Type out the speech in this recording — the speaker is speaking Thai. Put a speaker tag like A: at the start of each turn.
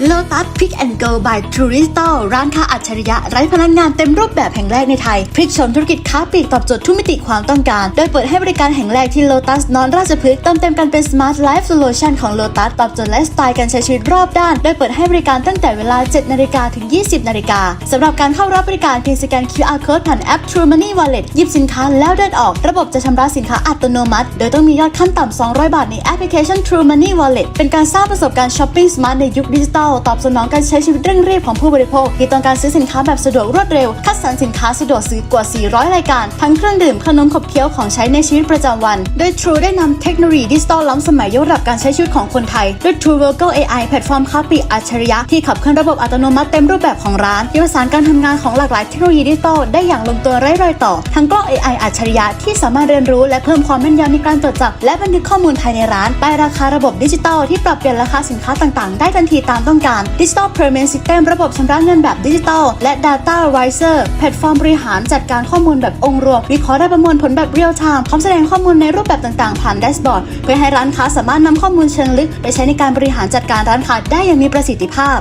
A: Lotus Pick and Go by True Digital ร้านค้าอัจฉริยะไร้พนักงานเต็มรูปแบบแห่งแรกในไทย พลิกโฉมธุรกิจค้าปลีกตอบโจทย์ทุกมิติความต้องการ โดยเปิดให้บริการแห่งแรกที่ Lotus นอนราชพฤกษ์เติมเต็มกันเป็น Smart Life Solution ของ Lotus ตอบโจทย์ไลฟ์สไตล์การใช้ชีวิตรอบด้าน โดยเปิดให้บริการตั้งแต่เวลา 7 นาฬิกาถึง 20 นาฬิกาสำหรับการเข้ารับบริการเพียงสแกน QR Code ผ่านแอป True Money Wallet หยิบสินค้าแล้วเดินออก ระบบจะชำระสินค้าอัตโนมัติ โดยต้องมียอดขั้นต่ำ200 บาทในแอปพลิเคชัน True Money Wallet เป็นการสร้างประสบการณ์ช้อปปิ้งสมาร์ทในยุคดิจิทัลตอบสนองการใช้ชีวิตเร่งรีบของผู้บริโภค ที่ต้องการซื้อสินค้าแบบสะดวกรวดเร็ว คัดสรรสินค้าสะดวกซื้อกว่า 400 รายการ ทั้งเครื่องดื่มขนมขบเคี้ยวของใช้ในชีวิตประจำวัน โดย True ได้นำเทคโนโลยีดิจิทัลล้ำสมัยยกระดับการใช้ชีวิตของคนไทย ด้วย True Virtual AI แพลตฟอร์มค้าปลีกอัจฉริยะที่ขับเคลื่อนระบบอัตโนมัติเต็มรูปแบบของร้านที่ประสานการทำงานของหลากหลายเทคโนโลยีดิจิทัลได้อย่างลงตัวไร้รอยต่อ ทั้งกล้อง AI อัจฉริยะที่สามารถเรียนรู้และเพิ่มความแม่นยำในการตรวจจับและบันทึกข้อมูลภายในร้านป้ายราคาระบบดิจิทัลที่ปรับเปลี่ยนราคาสินค้าต่างๆ ได้ทันทีตามต้องการ Digital Payment System ระบบชำระเงินแบบดิจิตอลและ Data Wiser แพลตฟอร์มบริหารจัดการข้อมูลแบบองค์รวม วิเคราะห์และประมวลผลแบบเรียลไทม์พร้อมแสดงข้อมูลในรูปแบบต่างๆ ผ่านแดชบอร์ดเพื่อให้ร้านค้าสามารถนำข้อมูลเชิงลึก ไปใช้ในการบริหารจัดการร้านค้าได้อย่างมีประสิทธิภาพ